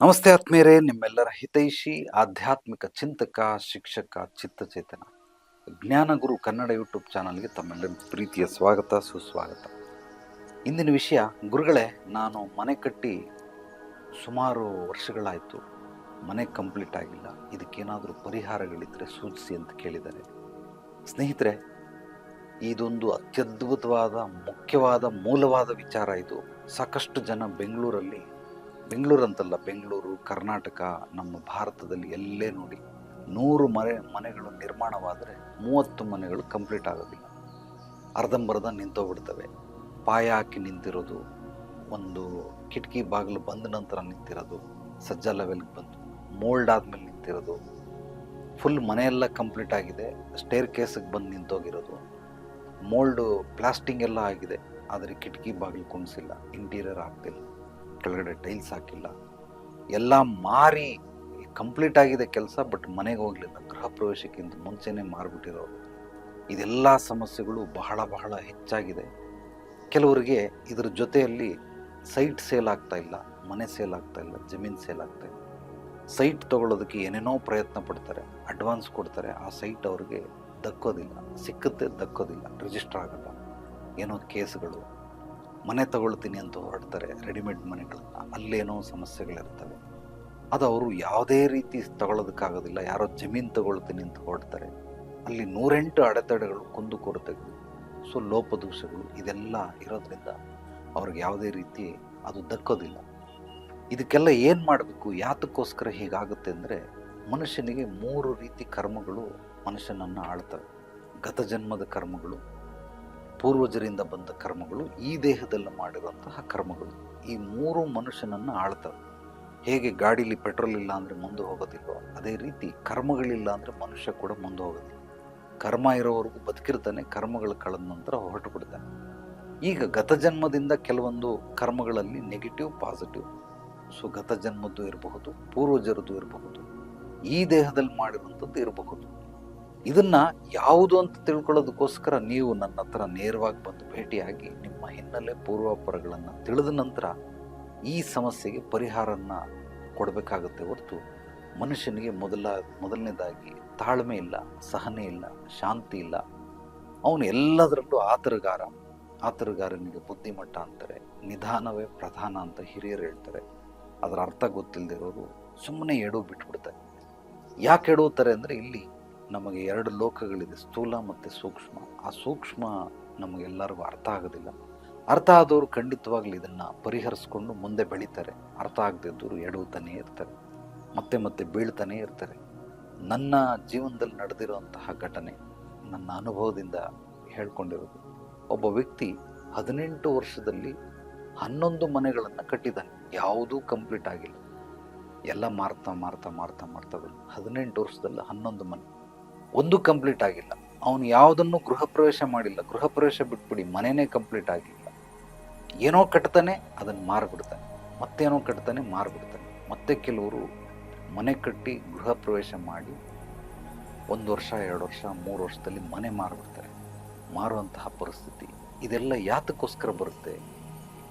ನಮಸ್ತೆ ಆತ್ಮೀಯರೇ, ನಿಮ್ಮೆಲ್ಲರ ಹಿತೈಷಿ, ಆಧ್ಯಾತ್ಮಿಕ ಚಿಂತಕ, ಶಿಕ್ಷಕ, ಚಿತ್ತಚೇತನ ಜ್ಞಾನಗುರು ಕನ್ನಡ ಯೂಟ್ಯೂಬ್ ಚಾನಲ್ಗೆ ತಮ್ಮೆಲ್ಲ ಪ್ರೀತಿಯ ಸ್ವಾಗತ, ಸುಸ್ವಾಗತ. ಇಂದಿನ ವಿಷಯ, ಗುರುಗಳೇ, ನಾನು ಮನೆ ಕಟ್ಟಿ ಸುಮಾರು ವರ್ಷಗಳಾಯಿತು, ಮನೆ ಕಂಪ್ಲೀಟ್ ಆಗಿಲ್ಲ, ಇದಕ್ಕೇನಾದರೂ ಪರಿಹಾರಗಳಿದ್ದರೆ ಸೂಚಿಸಿ ಅಂತ ಕೇಳಿದ್ದಾರೆ. ಸ್ನೇಹಿತರೆ, ಇದೊಂದು ಅತ್ಯದ್ಭುತವಾದ, ಮುಖ್ಯವಾದ, ಮೂಲವಾದ ವಿಚಾರ ಇದು. ಸಾಕಷ್ಟು ಜನ ಬೆಂಗಳೂರಲ್ಲಿ ಬೆಂಗಳೂರು ಅಂತಲ್ಲ ಬೆಂಗಳೂರು, ಕರ್ನಾಟಕ, ನಮ್ಮ ಭಾರತದಲ್ಲಿ ಎಲ್ಲೇ ನೋಡಿ, ನೂರು ಮನೆ, ಮನೆಗಳು ನಿರ್ಮಾಣವಾದರೆ ಮೂವತ್ತು ಮನೆಗಳು ಕಂಪ್ಲೀಟ್ ಆಗೋದಿಲ್ಲ. ಅರ್ಧಂಬರ್ಧ ನಿಂತೋಗ್ಬಿಡ್ತವೆ. ಪಾಯ ಹಾಕಿ ನಿಂತಿರೋದು, ಒಂದು ಕಿಟಕಿ ಬಾಗಿಲು ಬಂದ ನಂತರ ನಿಂತಿರೋದು, ಸಜ್ಜಾ ಲೆವೆಲ್ಗೆ ಬಂದು ಮೋಲ್ಡ್ ಆದಮೇಲೆ ನಿಂತಿರೋದು ಫುಲ್ ಮನೆಯೆಲ್ಲ ಕಂಪ್ಲೀಟ್ ಆಗಿದೆ ಸ್ಟೇರ್ ಕೇಸಿಗೆ ಬಂದು ನಿಂತೋಗಿರೋದು ಮೋಲ್ಡು ಪ್ಲಾಸ್ಟಿಂಗ್ ಎಲ್ಲ ಆಗಿದೆ, ಆದರೆ ಕಿಟಕಿ ಬಾಗಿಲು ಕುಣಿಸಿಲ್ಲ ಇಂಟೀರಿಯರ್ ಆಗ್ತಿಲ್ಲ. ಕೆಳಗಡೆ ಟೈಲ್ಸ್ ಹಾಕಿಲ್ಲ. ಎಲ್ಲ ಮಾರಿ ಕಂಪ್ಲೀಟ್ ಆಗಿದೆ ಕೆಲಸ, ಬಟ್ ಮನೆಗೆ ಹೋಗಲಿಲ್ಲ. ಗೃಹ ಪ್ರವೇಶಕ್ಕಿಂತ ಮುಂಚೆನೇ ಮಾರ್ಬಿಟ್ಟಿರೋರು ಇದೆಲ್ಲ ಸಮಸ್ಯೆಗಳು ಬಹಳ ಬಹಳ ಹೆಚ್ಚಾಗಿದೆ. ಕೆಲವರಿಗೆ ಇದರ ಜೊತೆಯಲ್ಲಿ ಸೈಟ್ ಸೇಲ್ ಆಗ್ತಾ ಇಲ್ಲ, ಮನೆ ಸೇಲ್ ಆಗ್ತಾ ಇಲ್ಲ, ಜಮೀನು ಸೇಲ್ ಆಗ್ತಾ ಇಲ್ಲ. ಸೈಟ್ ತಗೊಳ್ಳೋದಕ್ಕೆ ಏನೇನೋ ಪ್ರಯತ್ನ ಪಡ್ತಾರೆ, ಅಡ್ವಾನ್ಸ್ ಕೊಡ್ತಾರೆ. ಆ ಸೈಟ್ ಅವ್ರಿಗೆ ದಕ್ಕೋದಿಲ್ಲ, ಸಿಕ್ಕುತ್ತೆ ದಕ್ಕೋದಿಲ್ಲ, ರಿಜಿಸ್ಟರ್ ಆಗಲ್ಲ. ಏನೋ ಕೇಸ್ಗಳು. ಮನೆ ತಗೊಳ್ತೀನಿ ಅಂತ ಹೊರಡ್ತಾರೆ ರೆಡಿಮೇಡ್ ಮನೆಗಳನ್ನ ಅಲ್ಲೇನೋ ಸಮಸ್ಯೆಗಳಿರ್ತವೆ. ಅದು ಅವರು ಯಾವುದೇ ರೀತಿ ತಗೊಳ್ಳೋದಕ್ಕಾಗೋದಿಲ್ಲ. ಯಾರೋ ಜಮೀನು ತಗೊಳ್ತೀನಿ ಅಂತ ಹೊರಡ್ತಾರೆ. ಅಲ್ಲಿ ನೂರೆಂಟು ಅಡೆತಡೆಗಳು ಕುಂದುಕೊರತೆಗಳು ಸೊ ಲೋಪದೋಷಗಳು ಇದೆಲ್ಲ ಇರೋದ್ರಿಂದ ಅವ್ರಿಗೆ ಯಾವುದೇ ರೀತಿ ಅದು ದಕ್ಕೋದಿಲ್ಲ. ಇದಕ್ಕೆಲ್ಲ ಏನು ಮಾಡಬೇಕು? ಯಾತಕ್ಕೋಸ್ಕರ ಹೀಗಾಗುತ್ತೆ ಅಂದರೆ ಮನುಷ್ಯನಿಗೆ ಮೂರು ರೀತಿ ಕರ್ಮಗಳು ಮನುಷ್ಯನನ್ನು ಆಳ್ತವೆ. ಗತ ಜನ್ಮದ ಕರ್ಮಗಳು ಪೂರ್ವಜರಿಂದ ಬಂದ ಕರ್ಮಗಳು ಈ ದೇಹದಲ್ಲಿ ಮಾಡಿರುವಂತಹ ಕರ್ಮಗಳು. ಈ ಮೂರು ಮನುಷ್ಯನನ್ನು ಆಳ್ತವೆ. ಹೇಗೆ ಗಾಡೀಲಿ ಪೆಟ್ರೋಲ್ ಇಲ್ಲ ಅಂದರೆ ಮುಂದೆ ಹೋಗೋದಿಲ್ವೋ, ಅದೇ ರೀತಿ ಕರ್ಮಗಳಿಲ್ಲ ಅಂದರೆ ಮನುಷ್ಯ ಕೂಡ ಮುಂದೆ ಹೋಗೋದಿಲ್ಲ. ಕರ್ಮ ಇರೋವರೆಗೂ ಬದುಕಿರ್ತಾನೆ, ಕರ್ಮಗಳು ಕಳೆದ ನಂತರ ಹೊರಟು ಬಿಡ್ತಾನೆ ಈಗ ಗತ ಜನ್ಮದಿಂದ ಕೆಲವೊಂದು ಕರ್ಮಗಳಲ್ಲಿ ನೆಗೆಟಿವ್ ಪಾಸಿಟಿವ್ ಸೊ ಗತ ಜನ್ಮದ್ದು ಇರಬಹುದು, ಪೂರ್ವಜರದ್ದು ಇರಬಹುದು, ಈ ದೇಹದಲ್ಲಿ ಮಾಡಿರುವಂಥದ್ದು ಇರಬಹುದು. ಇದನ್ನ ಯಾವುದು ಅಂತ ತಿಳ್ಕೊಳ್ಳೋದಕ್ಕೋಸ್ಕರ ನೀವು ನನ್ನ ಹತ್ರ ನೇರವಾಗಿ ಬಂದು ಭೇಟಿಯಾಗಿ ನಿಮ್ಮ ಹಿನ್ನೆಲೆ ಪೂರ್ವಾಪರಗಳನ್ನು ತಿಳಿದ ನಂತರ ಈ ಸಮಸ್ಯೆಗೆ ಪರಿಹಾರನ ಕೊಡಬೇಕಾಗುತ್ತೆ ಹೊರತು ಮನುಷ್ಯನಿಗೆ ಮೊದಲ, ಮೊದಲನೇದಾಗಿ ತಾಳ್ಮೆ ಇಲ್ಲ, ಸಹನೆ ಇಲ್ಲ, ಶಾಂತಿ ಇಲ್ಲ. ಅವನು ಎಲ್ಲದರಲ್ಲೂ ಆತರಗಾರ. ಆತರಗಾರನಿಗೆ ಬುದ್ಧಿಮಟ್ಟ ಅಂತಾರೆ, ನಿಧಾನವೇ ಪ್ರಧಾನ ಅಂತ ಹಿರಿಯರು ಹೇಳ್ತಾರೆ. ಅದರ ಅರ್ಥ ಗೊತ್ತಿಲ್ಲದಿರೋರು ಸುಮ್ಮನೆ ಎಡು ಬಿಟ್ಬಿಡ್ತಾರೆ. ಯಾಕೆ ಎಡುತ್ತಾರೆ ಅಂದರೆ ಇಲ್ಲಿ ನಮಗೆ ಎರಡು ಲೋಕಗಳಿದೆ, ಸ್ಥೂಲ ಮತ್ತು ಸೂಕ್ಷ್ಮ. ಆ ಸೂಕ್ಷ್ಮ ನಮಗೆಲ್ಲರಿಗೂ ಅರ್ಥ ಆಗೋದಿಲ್ಲ. ಅರ್ಥ ಆದವರು ಖಂಡಿತವಾಗ್ಲೂ ಇದನ್ನು ಪರಿಹರಿಸ್ಕೊಂಡು ಮುಂದೆ ಬೆಳೀತಾರೆ. ಅರ್ಥ ಆಗದಿದ್ದವರು ಎಡುತ್ತಾನೇ ಇರ್ತಾರೆ. ಮತ್ತೆ ಮತ್ತೆ ಬೀಳ್ತಾನೆ ಇರ್ತಾರೆ. ನನ್ನ ಜೀವನದಲ್ಲಿ ನಡೆದಿರುವಂತಹ ಘಟನೆ ನನ್ನ ಅನುಭವದಿಂದ ಹೇಳ್ಕೊಂಡಿರೋದು. ಒಬ್ಬ ವ್ಯಕ್ತಿ ಹದಿನೆಂಟು ವರ್ಷದಲ್ಲಿ ಹನ್ನೊಂದು ಮನೆಗಳನ್ನು ಕಟ್ಟಿದ್ದಾನೆ. ಯಾವುದೂ ಕಂಪ್ಲೀಟ್ ಆಗಿಲ್ಲ. ಎಲ್ಲ ಮಾರ್ತಾ ಮಾರ್ತಾ ಮಾರ್ತಾ ಮಾರ್ತಾ ಹದಿನೆಂಟು ವರ್ಷದಲ್ಲಿ ಹನ್ನೊಂದು ಮನೆ. ಒಂದು ಕಂಪ್ಲೀಟ್ ಆಗಿಲ್ಲ. ಅವನು ಯಾವುದನ್ನು ಗೃಹ ಪ್ರವೇಶ ಮಾಡಿಲ್ಲ. ಗೃಹ ಪ್ರವೇಶ ಬಿಟ್ಬಿಡಿ ಮನೆಯೇ ಕಂಪ್ಲೀಟ್ ಆಗಿಲ್ಲ. ಏನೋ ಕಟ್ತಾನೆ ಅದನ್ನು ಮಾರಿಬಿಡ್ತಾನೆ. ಮತ್ತೇನೋ ಕಟ್ತಾನೆ ಮಾರಿಬಿಡ್ತಾನೆ. ಮತ್ತೆ ಕೆಲವರು ಮನೆ ಕಟ್ಟಿ ಗೃಹ ಪ್ರವೇಶ ಮಾಡಿ ಒಂದು ವರ್ಷ, ಎರಡು ವರ್ಷ, ಮೂರು ವರ್ಷದಲ್ಲಿ ಮನೆ ಮಾರಿಬಿಡ್ತಾರೆ. ಮಾರುವಂತಹ ಪರಿಸ್ಥಿತಿ. ಇದೆಲ್ಲ ಯಾತಕ್ಕೋಸ್ಕರ ಬರುತ್ತೆ?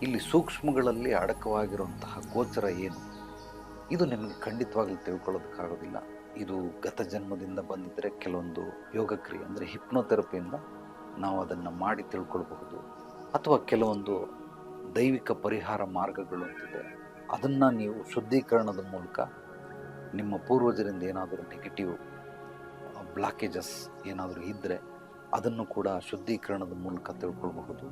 ಇಲ್ಲಿ ಸೂಕ್ಷ್ಮಗಳಲ್ಲಿ ಅಡಕವಾಗಿರುವಂತಹ ಗೋಚರ ಏನು? ಇದು ನಿಮಗೆ ಖಂಡಿತವಾಗ್ಲೂ ತಿಳ್ಕೊಳ್ಳೋದಕ್ಕಾಗೋದಿಲ್ಲ. ಇದು ಗತ ಜನ್ಮದಿಂದ ಬಂದಿದ್ದರೆ ಕೆಲವೊಂದು ಯೋಗಕ್ರಿಯೆ, ಅಂದರೆ ಹಿಪ್ನೋಥೆರಪಿಯಿಂದ ನಾವು ಅದನ್ನು ಮಾಡಿ ತಿಳ್ಕೊಳ್ಬಹುದು. ಅಥವಾ ಕೆಲವೊಂದು ದೈವಿಕ ಪರಿಹಾರ ಮಾರ್ಗಗಳು ಅಂತಿದೆ. ಅದನ್ನು ನೀವು ಶುದ್ಧೀಕರಣದ ಮೂಲಕ ನಿಮ್ಮ ಪೂರ್ವಜರಿಂದ ಏನಾದರೂ ನೆಗೆಟಿವ್ ಬ್ಲಾಕೇಜಸ್ ಏನಾದರೂ ಇದ್ದರೆ ಅದನ್ನು ಕೂಡ ಶುದ್ಧೀಕರಣದ ಮೂಲಕ ತಿಳ್ಕೊಳ್ಬಹುದು.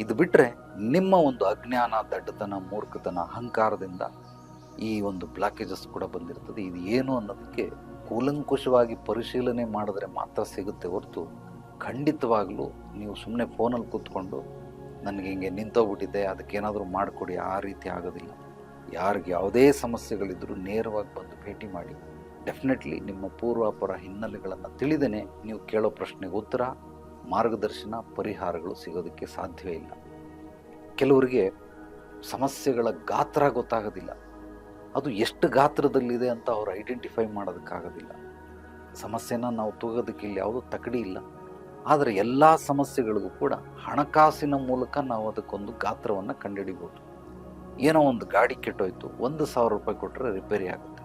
ಇದು ಬಿಟ್ಟರೆ ನಿಮ್ಮ ಒಂದು ಅಜ್ಞಾನ, ದಡ್ಡತನ, ಮೂರ್ಖತನ, ಅಹಂಕಾರದಿಂದ ಈ ಒಂದು ಬ್ಲಾಕೇಜಸ್ ಕೂಡ ಬಂದಿರ್ತದೆ. ಇದು ಏನು ಅನ್ನೋದಕ್ಕೆ ಕೂಲಂಕುಷವಾಗಿ ಪರಿಶೀಲನೆ ಮಾಡಿದ್ರೆ ಮಾತ್ರ ಸಿಗುತ್ತೆ ಹೊರತು ಖಂಡಿತವಾಗಲೂ ನೀವು ಸುಮ್ಮನೆ ಫೋನಲ್ಲಿ ಕೂತ್ಕೊಂಡು ನನಗೆ ಹಿಂಗೆ ನಿಂತೋಗ್ಬಿಟ್ಟಿದೆ, ಅದಕ್ಕೇನಾದರೂ ಮಾಡಿಕೊಡಿ, ಆ ರೀತಿ ಆಗೋದಿಲ್ಲ. ಯಾರಿಗೆ ಯಾವುದೇ ಸಮಸ್ಯೆಗಳಿದ್ದರೂ ನೇರವಾಗಿ ಬಂದು ಭೇಟಿ ಮಾಡಿ. ಡೆಫಿನೆಟ್ಲಿ ನಿಮ್ಮ ಪೂರ್ವಾಪರ ಹಿನ್ನೆಲೆಗಳನ್ನು ತಿಳಿದೇ ನೀವು ಕೇಳೋ ಪ್ರಶ್ನೆಗೆ ಉತ್ತರ, ಮಾರ್ಗದರ್ಶನ, ಪರಿಹಾರಗಳು ಸಿಗೋದಕ್ಕೆ ಸಾಧ್ಯವೇ ಇಲ್ಲ. ಕೆಲವರಿಗೆ ಸಮಸ್ಯೆಗಳ ಗಾತ್ರ ಗೊತ್ತಾಗೋದಿಲ್ಲ. ಅದು ಎಷ್ಟು ಗಾತ್ರದಲ್ಲಿದೆ ಅಂತ ಅವರು ಐಡೆಂಟಿಫೈ ಮಾಡೋದಕ್ಕಾಗೋದಿಲ್ಲ. ಸಮಸ್ಯೆನ ನಾವು ತೂಗೋದಕ್ಕೆ ಇಲ್ಲಿ ಯಾವುದೂ ತಕಡಿ ಇಲ್ಲ. ಆದರೆ ಎಲ್ಲ ಸಮಸ್ಯೆಗಳಿಗೂ ಕೂಡ ಹಣಕಾಸಿನ ಮೂಲಕ ನಾವು ಅದಕ್ಕೊಂದು ಗಾತ್ರವನ್ನು ಕಂಡುಹಿಡಿಬೋದು. ಏನೋ ಒಂದು ಗಾಡಿ ಕೆಟ್ಟೋಯ್ತು, ಒಂದು ಸಾವಿರ ರೂಪಾಯಿ ಕೊಟ್ಟರೆ ರಿಪೇರಿ ಆಗುತ್ತೆ.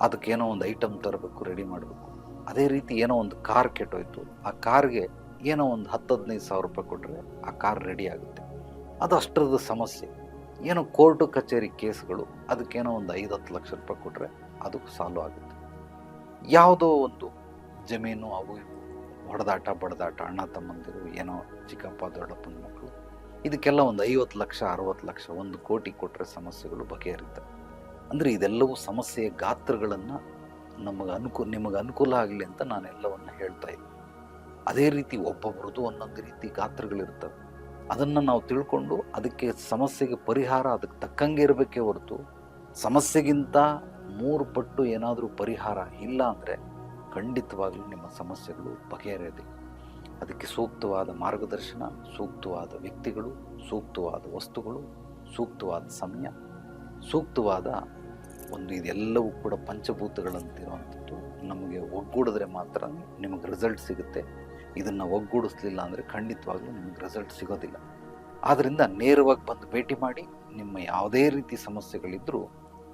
ಅದಕ್ಕೇನೋ ಒಂದು ಐಟಮ್ ತರಬೇಕು ರೆಡಿ ಮಾಡಬೇಕು. ಅದೇ ರೀತಿ ಏನೋ ಒಂದು ಕಾರ್ ಕೆಟ್ಟೋಯ್ತು, ಆ ಕಾರ್ಗೆ ಏನೋ ಒಂದು ಹತ್ತು ಹದಿನೈದು ಸಾವಿರ ರೂಪಾಯಿ ಕೊಟ್ಟರೆ ಆ ಕಾರ್ ರೆಡಿ ಆಗುತ್ತೆ. ಅದು ಅಷ್ಟರದ ಸಮಸ್ಯೆ. ಏನೋ ಕೋರ್ಟು ಕಚೇರಿ ಕೇಸ್ಗಳು, ಅದಕ್ಕೇನೋ ಒಂದು ಐದು ಹತ್ತು ಲಕ್ಷ ರೂಪಾಯಿ ಕೊಟ್ಟರೆ ಅದು ಸಾಲ್ವ್ ಆಗುತ್ತೆ. ಯಾವುದೋ ಒಂದು ಜಮೀನು ಅವು ಹೊಡೆದಾಟ, ಬಡದಾಟ, ಅಣ್ಣ ತಮ್ಮಂದಿರು, ಏನೋ ಚಿಕ್ಕಪ್ಪ, ದೊಡ್ಡಪ್ಪನ ಮಕ್ಕಳು, ಇದಕ್ಕೆಲ್ಲ ಒಂದು ಐವತ್ತು ಲಕ್ಷ, ಅರವತ್ತು ಲಕ್ಷ, ಒಂದು ಕೋಟಿ ಕೊಟ್ಟರೆ ಸಮಸ್ಯೆಗಳು ಬಗೆಹರಿತವೆ ಅಂದರೆ ಇದೆಲ್ಲವೂ ಸಮಸ್ಯೆಯ ಗಾತ್ರಗಳನ್ನು ನಮಗೆ ಅನುಕೂ, ನಿಮಗೆ ಅನುಕೂಲ ಆಗಲಿ ಅಂತ ನಾನೆಲ್ಲವನ್ನು ಹೇಳ್ತಾ ಇದ್ದೀನಿ. ಅದೇ ರೀತಿ ಒಬ್ಬೊಬ್ರದ್ದು ಒಂದೊಂದು ರೀತಿ ಗಾತ್ರಗಳಿರ್ತವೆ. ಅದನ್ನು ನಾವು ತಿಳ್ಕೊಂಡು ಅದಕ್ಕೆ ಸಮಸ್ಯೆಗೆ ಪರಿಹಾರ ಅದಕ್ಕೆ ತಕ್ಕಂಗೆ ಇರಬೇಕೇ ಹೊರತು ಸಮಸ್ಯೆಗಿಂತ ಮೂರು ಪಟ್ಟು ಏನಾದರೂ ಪರಿಹಾರ ಇಲ್ಲ ಅಂದರೆ ಖಂಡಿತವಾಗ್ಲೂ ನಿಮ್ಮ ಸಮಸ್ಯೆಗಳು ಬಗೆಹರಿಯದೆ. ಅದಕ್ಕೆ ಸೂಕ್ತವಾದ ಮಾರ್ಗದರ್ಶನ, ಸೂಕ್ತವಾದ ವ್ಯಕ್ತಿಗಳು, ಸೂಕ್ತವಾದ ವಸ್ತುಗಳು, ಸೂಕ್ತವಾದ ಸಮಯ, ಸೂಕ್ತವಾದ ಒಂದು ಇದೆಲ್ಲವೂ ಕೂಡ ಪಂಚಭೂತಗಳಂತಿರುವಂಥದ್ದು ನಮಗೆ ಒಗ್ಗೂಡಿದ್ರೆ ಮಾತ್ರ ನಿಮಗೆ ರಿಸಲ್ಟ್ ಸಿಗುತ್ತೆ. ಇದನ್ನು ಒಗ್ಗೂಡಿಸ್ಲಿಲ್ಲ ಅಂದರೆ ಖಂಡಿತವಾಗ್ಲೂ ನಿಮಗೆ ರಿಸಲ್ಟ್ ಸಿಗೋದಿಲ್ಲ. ಆದ್ದರಿಂದ ನೇರವಾಗಿ ಬಂದು ಭೇಟಿ ಮಾಡಿ, ನಿಮ್ಮ ಯಾವುದೇ ರೀತಿ ಸಮಸ್ಯೆಗಳಿದ್ದರೂ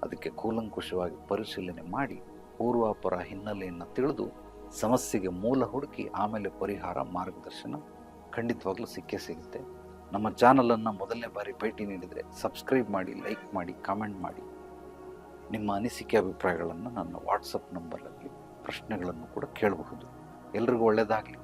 ಅದಕ್ಕೆ ಕೂಲಂಕುಷವಾಗಿ ಪರಿಶೀಲನೆ ಮಾಡಿ, ಪೂರ್ವಾಪರ ಹಿನ್ನೆಲೆಯನ್ನು ತಿಳಿದು ಸಮಸ್ಯೆಗೆ ಮೂಲ ಹುಡುಕಿ ಆಮೇಲೆ ಪರಿಹಾರ ಮಾರ್ಗದರ್ಶನ ಖಂಡಿತವಾಗ್ಲೂ ಸಿಕ್ಕೇ ಸಿಗುತ್ತೆ. ನಮ್ಮ ಚಾನಲನ್ನು ಮೊದಲನೇ ಬಾರಿ ಭೇಟಿ ನೀಡಿದರೆ ಸಬ್ಸ್ಕ್ರೈಬ್ ಮಾಡಿ ಲೈಕ್ ಮಾಡಿ ಕಾಮೆಂಟ್ ಮಾಡಿ. ನಿಮ್ಮ ಅನಿಸಿಕೆ ಅಭಿಪ್ರಾಯಗಳನ್ನು ನನ್ನ ವಾಟ್ಸಪ್ ನಂಬರಲ್ಲಿ ಪ್ರಶ್ನೆಗಳನ್ನು ಕೂಡ ಕೇಳಬಹುದು. ಎಲ್ರಿಗೂ ಒಳ್ಳೆಯದಾಗಲಿ